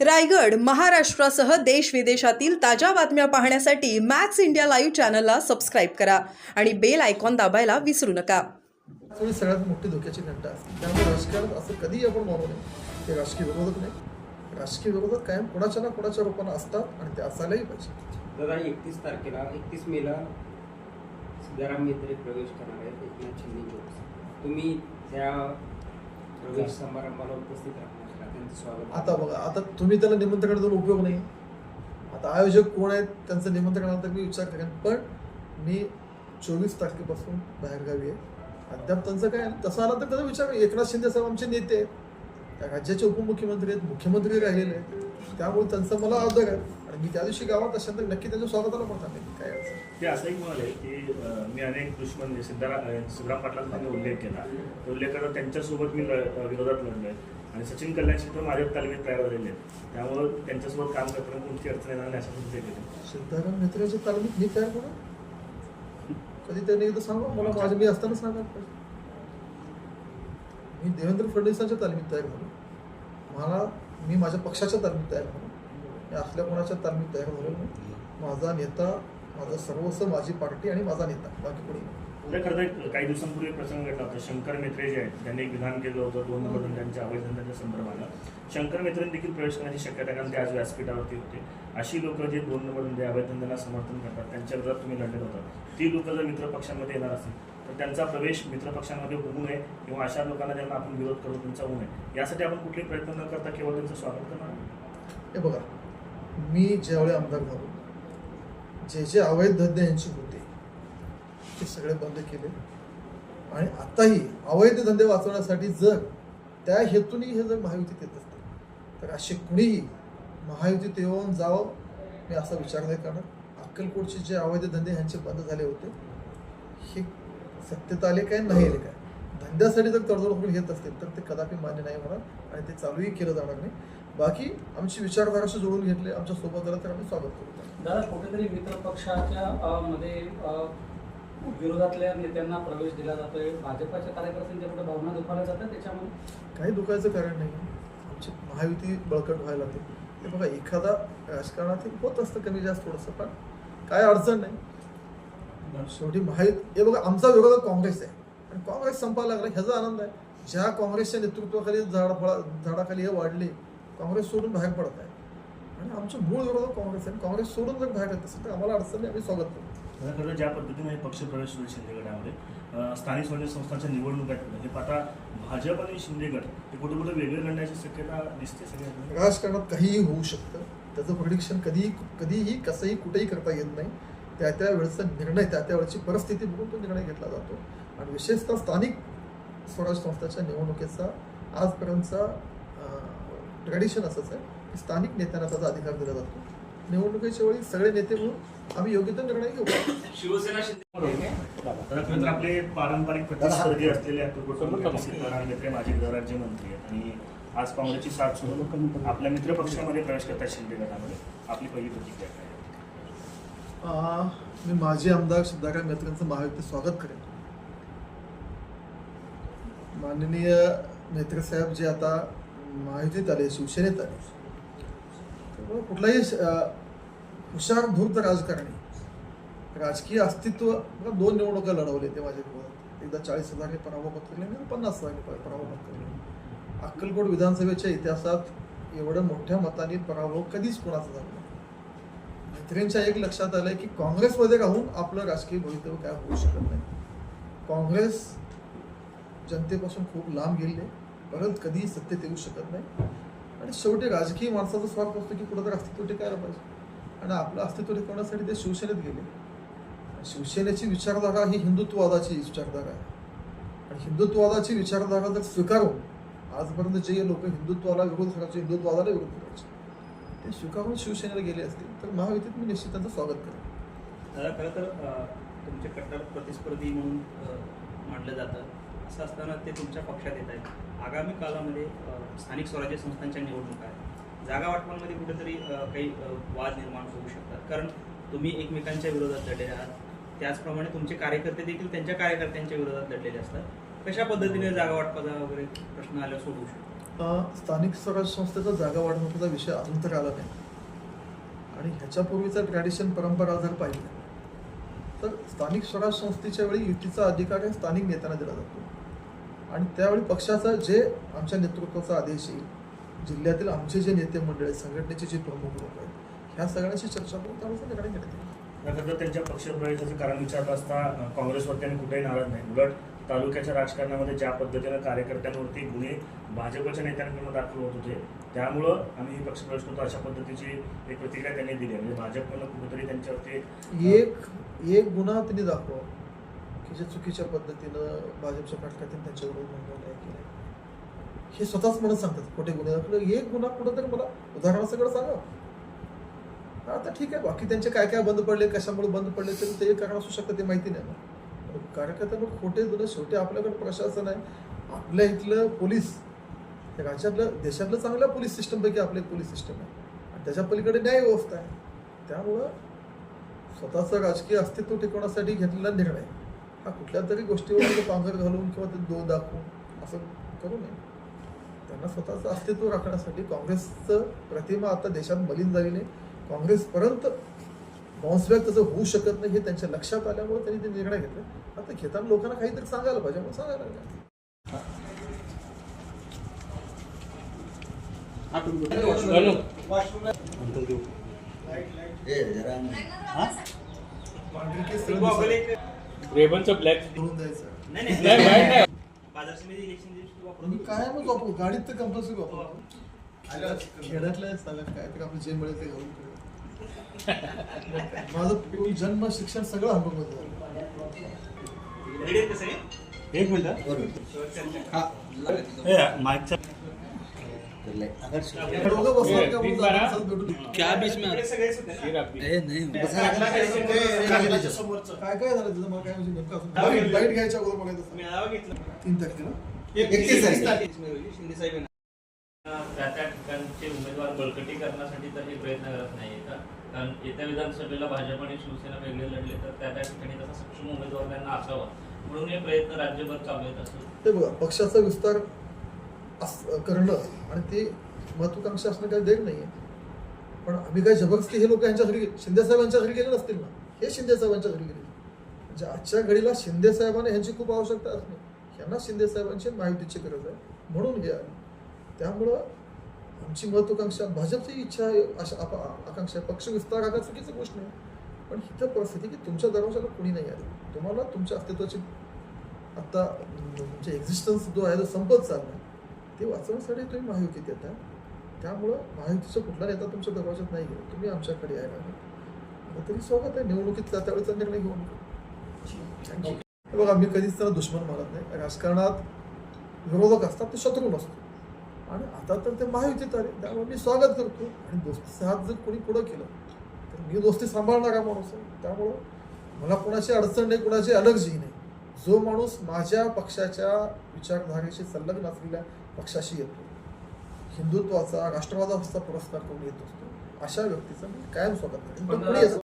रायगड महाराष्ट्रासह देश विदेशातील ताज्या बातम्या पाहण्यासाठी मॅक्स इंडिया लाईव्ह चॅनलला सबस्क्राईब करा आणि बेल आयकॉन दाबायला विसरू नका. थोडी सगळ्यात मोठी धोक्याची घंटा असते. त्यामुळे राजकारण असं कधीही आपण मानू नये. ते राजकीय विरोधक नाही. राजकीय विरोधक कायम कोणाच्या ना कोणाच्या रूपानं असतात आणि ते असायलाही पाहिजे. दादा एकतीस तारखेला एकतीस मेला सिद्धाराम म्हेत्रे प्रवेश करणार आहेत एकनाथ शिंदे तुम्ही त्या प्रवेश समारंभाला उपस्थित राहणार स्वागत आता बघा आता तुम्ही त्याला निमंत्रण देऊन उपयोग नाही. आता आयोजक कोण आहेत त्यांचं निमंत्रण आलं तर मी विचार करेन पण मी चोवीस तारखेपासून बाहेरगावी आहे. अद्याप त्यांचं काय आहे? तसं आलं तर त्याचा विचार. एकनाथ शिंदे साहेब आमचे नेते आहेत. त्या राज्याचे उपमुख्यमंत्री आहेत मुख्यमंत्री राहिलेले आहेत. त्यामुळे त्यांचं मला आदर आहे. आणि मी त्या दिवशी गावात असेल तर नक्की त्यांच्या स्वागताला नाही काय. ते असंही म्हणाले की मी अनेक दुश्मन सिद्धारा सिद्धराम पाटलांचा उल्लेख केला. तो उल्लेख करता त्यांच्यासोबत मी विरोधात लढलोय. आणि सचिन कल्याण सुद्धा माझ्या तालमीत तयार झालेले आहेत. त्यामुळं त्यांच्यासोबत काम करताना कोणती अडचण येणार नाही असं पद्धतीने केलं सिद्धाराम मित्राच्या तालमीत मी तयार करू कधी त्यांनी एकदा सांगा मला माझ्या मी असताना सांगा. मी देवेंद्र फडणवीसांच्या तालमीत तयार झालो मला मी माझ्या पक्षाच्या तालमीत तयार झालो मी असल्या कोणाच्या तालमीत तयार झालो नाही माझा नेता माझा सर्वस्व माझी पार्टी आणि माझा नेता बाकी कोणी एक- काही दिवसांपूर्वी प्रसंग घडला होता. शंकर मेत्रे जे आहेत त्यांनी एक विधान केलं होतं दोन नंबर धंद्यांच्या अवैध धंद्यांच्या संदर्भानं. शंकर मेत्रेंनी देखील प्रवेश करण्याची शक्यता कारण ते आज व्यासपीठावरती होते. अशी लोक जे दोन नंबर धंदे अवैध धंद्यांना समर्थन करतात त्यांच्या विरोधात तुम्ही लढले होता ती लोक जर मित्र पक्षांमध्ये येणार असतील तर त्यांचा प्रवेश मित्र पक्षांमध्ये होऊ नये किंवा अशा लोकांना ज्यांना आपण विरोध करू त्यांचा होऊ नये यासाठी आपण कुठलेही प्रयत्न न करता केवळ त्यांचं स्वागत करणार हे बघा मी ज्यावेळी आमदार झालो जे जे अवैध धंदे यांचे होते ते सगळे बंद केले. आणि आताही अवैध धंदे वाचवण्यासाठी जर त्या हेतूनही हे जर महायुतीत येत असते तर असे कुणीही महायुतीत येऊन जावं मी असा विचार नाही करणार. अक्कलकोटचे जे अवैध धंदे ह्यांचे बंद झाले होते हे सत्यता आले काय नाही आले काय? धंद्यासाठी जर तडजोड करून घेत असतील तर ते कदापि मान्य नाही होणार आणि ते चालूही केलं जाणार नाही. बाकी आमची विचारधाराशी जोडून घेतले आमच्यासोबत झालं तर आम्ही स्वागत करू दादा कुठेतरी मित्र पक्षाच्या मध्ये विरोधातल्या नेत्यांना प्रवेश दिला जातोय. भाजपाच्या कार्यकर्त्यांच्या कुठे भावना दुखावल्या जातात त्याच्यामध्ये काही दुखायचं कारण नाही. आमची महायुती बळकट व्हायला लागते. हे बघा एखादा राजकारणात होत असतं कमी जास्त थोडंसं पण काय अडचण नाही. शेवटी महायुत हे बघा आमचा विरोध काँग्रेस आहे. आणि काँग्रेस संपायला लागला ह्याचा आनंद आहे. ज्या काँग्रेसच्या नेतृत्वाखाली झाड झाडाखाली हे वाढले काँग्रेस सोडून बाहेर पडत आहे. आणि आमचं मूळ विरोधक काँग्रेस आहे. काँग्रेस सोडून जर बाहेर येत असेल तर आम्हाला अडचण नाही आम्ही स्वागत करतो. खरं खरं ज्या पद्धतीने हे पक्षप्रवेश होईल शिंदे गटामध्ये स्थानिक स्वराज्य संस्थांच्या निवडणुका हे पाहता भाजप आणि शिंदे गट हे कुठे कुठे वेगळे लढण्याची शक्यता दिसते सगळ्या राजकारणात काहीही होऊ शकतं. त्याचं प्रिडिक्शन कधीही कधीही कसंही कुठेही करता येत नाही. त्या त्या वेळेचा निर्णय त्या त्या वेळेची परिस्थिती बघून तो निर्णय घेतला जातो. आणि विशेषतः स्थानिक स्वराज संस्थाच्या निवडणुकीचा आजपर्यंतचा ट्रॅडिशन असंच आहे की स्थानिक नेत्यांना त्याचा अधिकार दिला जातो. निवडणुकीच्या वेळी सगळे नेते म्हणून आम्ही योग्य तो निर्णय घेऊ. खरं तर आपले पारंपरिक प्रतिस्पर्धी असलेले अक्कलकोट सिद्धाराम मेत्रे माजी आहेत. आणि आज काँग्रेसची साथ सोडून आपल्या मित्र पक्षामध्ये प्रवेश करतात शिंदे गटामध्ये. आपली पहिली प्रतिक्रिया काय? मी माजी आमदार सिद्धाराम मेत्रेंचं महायुतीत स्वागत करेन. माननीय मेत्रे साहेब जे आता महायुतीत आले शिवसेनेत आले कुठलाही हुशार धूर्त राजकारणी राजकीय अस्तित्व दोन निवडणुका लढवले ते माझ्या विरोधात एकदा चाळीस हजारने पराभव पत्करले आणि पन्नास हजार प- पराभव पत्करले अक्कलकोट विधानसभेच्या इतिहासात एवढं मोठ्या मताने पराभव कधीच कोणाचा झाला नाही. एक लक्षात आलंय की काँग्रेसमध्ये राहून आपलं राजकीय भवितव्य काय होऊ शकत नाही. काँग्रेस जनतेपासून खूप लांब गेले परत कधीही सत्तेत येऊ शकत नाही. आणि शेवटी राजकीय माणसाचा स्वार्थ असतो की कुठं तर अस्तित्व टिकायला पाहिजे. आणि आपलं अस्तित्व टिकवण्यासाठी ते शिवसेनेत गेले. शिवसेनेची विचारधारा ही हिंदुत्ववादाची विचारधारा आहे. आणि हिंदुत्ववादाची विचारधारा जर स्वीकारून आजपर्यंत जे लोक हिंदुत्वाला विरोध करायचे हिंदुत्ववादाला विरोध करायचे ते स्वीकारून शिवसेनेला गेले असतील तर महायुतीत मी निश्चित त्यांचं स्वागत करेन. खरं तर तुमचे कट्टर प्रतिस्पर्धी म्हणून अ, मानलं जातं. असं असताना ते तुमच्या पक्षात येत आहेत. आगामी काळामध्ये स्थानिक स्वराज्य संस्थांच्या निवडणुका आहेत. जागा वाटपांमध्ये कुठेतरी काही वाद निर्माण होऊ शकतात. कारण तुम्ही एकमेकांच्या विरोधात लढलेले आहात. त्याचप्रमाणे तुमचे कार्यकर्ते देखील त्यांच्या कार्यकर्त्यांच्या विरोधात लढलेले असतात. कशा पद्धतीने जागा वाटपाचा वगैरे प्रश्न आल्यावर सोडवू शकतो? स्थानिक स्वराज संस्थेचा जागा वाढवण्याचा विषय अजून तर आला नाही. आणि ह्याच्यापूर्वीचा ट्रॅडिशन परंपरा जर पाहिली तर स्थानिक स्वराज संस्थेच्या वेळी युतीचा अधिकार हे स्थानिक नेत्यांना दिला जातो. आणि त्यावेळी पक्षाचा जे आमच्या नेतृत्वाचा आदेश येईल जिल्ह्यातील आमचे जे नेते मंडळ आहेत संघटनेचे जे प्रमुख लोक आहेत ह्या सगळ्यांशी चर्चा करून त्यावेळेस निर्णय घेण्यात येईल नंतर त्यांच्या पक्षप्रवेशाचं कारण विचारलं असता अं, काँग्रेसवरती आणि कुठेही नाराज नाही. उलट तालुक्याच्या राजकारणामध्ये ज्या पद्धतीनं कार्यकर्त्यांवरती गुन्हे भाजपच्या नेत्यांकडून दाखल होत होते त्यामुळं आम्ही पक्षप्रवेश करतो अशा पद्धतीची एक प्रतिक्रिया त्यांनी दिली म्हणजे भाजपनं कुठेतरी त्यांच्यावरती एक एक गुन्हा त्यांनी दाखवा. की जे चुकीच्या पद्धतीनं भाजपच्या पाठकातील त्यांच्याबरोबर नोंदवण्या केले हे स्वतःच म्हणत सांगतात खोटे गुन्हे दाखवले. एक गुन्हा कुठं तरी मला उदाहरण सगळं सांगा. आता ठीक आहे बाकी त्यांचे काय काय बंद पडले कशामुळे बंद पडले तरी ते कारण असू शकतं ते माहिती नाही. मला पण खोटे गुन्हे शेवटी आपल्याकडे प्रशासन आहे. आपल्या इथलं पोलीस राज्यातलं देशातलं चांगल्या पोलीस सिस्टमपैकी आपलं एक पोलीस सिस्टम आहे. आणि त्याच्या पलीकडे न्याय व्यवस्था आहे. त्यामुळं स्वतःचं राजकीय अस्तित्व टिकवण्यासाठी घेतलेला निर्णय. हा कुठल्या तरी गोष्टीवर पांघर घालून किंवा ते दो दाखवून असं करू नये. त्यांना स्वतःचं अस्तित्व राखण्यासाठी काँग्रेसचं प्रतिमा आता देशात मलिन झालेली आहे. काँग्रेसपर्यंत बाउन्सबॅक त्याचं होऊ शकत नाही हे त्यांच्या लक्षात आल्यामुळे त्यांनी ते निर्णय घेतले. आता घेताना लोकांना काहीतरी सांगायला पाहिजे म्हणून सांगायला लागले. रेबनचं ब्लॅक करून द्यायचं. नाही नाही. माहीत नाही नाही बाजार समिती इलेक्शन दिवशी वापरतो. मी कायमच वापरू गाडीत तर कंपल्सरी वापरतो खेड्यातल्या सगळ्यात काय तर आपलं जे मिळेल ते. माझं पूर्ण जन्म शिक्षण सगळं हंबमध्ये झालं. रेडी आहेत का सगळे? एक मिनिट. मागच्या क्या बीच में? काय काय झालं मला काय म्हणजे नेमकं घ्यायच्या अगोदर तीन तारखेला? एकतीस तारीख ठिकाणचे उमेदवार बळकटी करण्यासाठी तर हे प्रयत्न करत नाही का? कारण येत्या विधानसभेला भाजप आणि शिवसेना वेगळे लढले तर त्या त्या ठिकाणी तसा सक्षम उमेदवार त्यांना असावा. म्हणून हे प्रयत्न राज्यभर चालू आहेत असं. ते बघा पक्षाचा विस्तार अस- करणं आणि ते महत्वाकांक्षा असणं काही देण नाही आहे पण आम्ही काय जबरदस्ती हे लोक यांच्या घरी शिंदे साहेबांच्या घरी गेले नसतील ना? हे शिंदे साहेबांच्या घरी गेले. म्हणजे आजच्या घडीला शिंदे साहेबांना ह्यांची खूप आवश्यकता असणे यांना शिंदे साहेबांची माहितीची गरज आहे. म्हणून हे आले. त्यामुळं आमची महत्वाकांक्षा भाजपची इच्छा आहे, अशा आकांक्षा पक्ष विस्तार हा चुकीची गोष्ट नाही. पण इथं परिस्थिती की तुमच्या दरवाजाला कोणी नाही आले. तुम्हाला तुमच्या अस्तित्वाची आत्ता तुमचे एक्झिस्टन्स जो आहे तो संपत चालला ते वाचवण्यासाठी तुम्ही महायुतीत येता. त्यामुळं महायुतीचा कुठला नेता तुमच्या दरवाजात नाही गेला तुम्ही आमच्याकडे यायला. आता तरी स्वागत आहे. निवडणुकीत त्या त्यावेळेचा निर्णय घेऊन. हे. बघा मी कधीच त्याला दुश्मन मानत नाही. राजकारणात विरोधक असतात ते शत्रू नसतो. आणि आता तर ते महायुतीत आले. त्यामुळे मी स्वागत करतो. आणि दोस्तीचा हात जर कोणी पुढं केलं तर मी दोस्ती सांभाळणारा माणूस आहे. त्यामुळं मला कोणाची अडचण नाही कोणाची अलर्जी नाही. जो माणूस माझ्या पक्षाच्या विचारधारेशी संलग्न असलेल्या पक्षाशी येतो. हिंदुत्वाचा राष्ट्रवादाचा पुरस्कार करून येत असतो? अशा व्यक्तीचं मी कायम स्वागत करेन तो कोणी असो.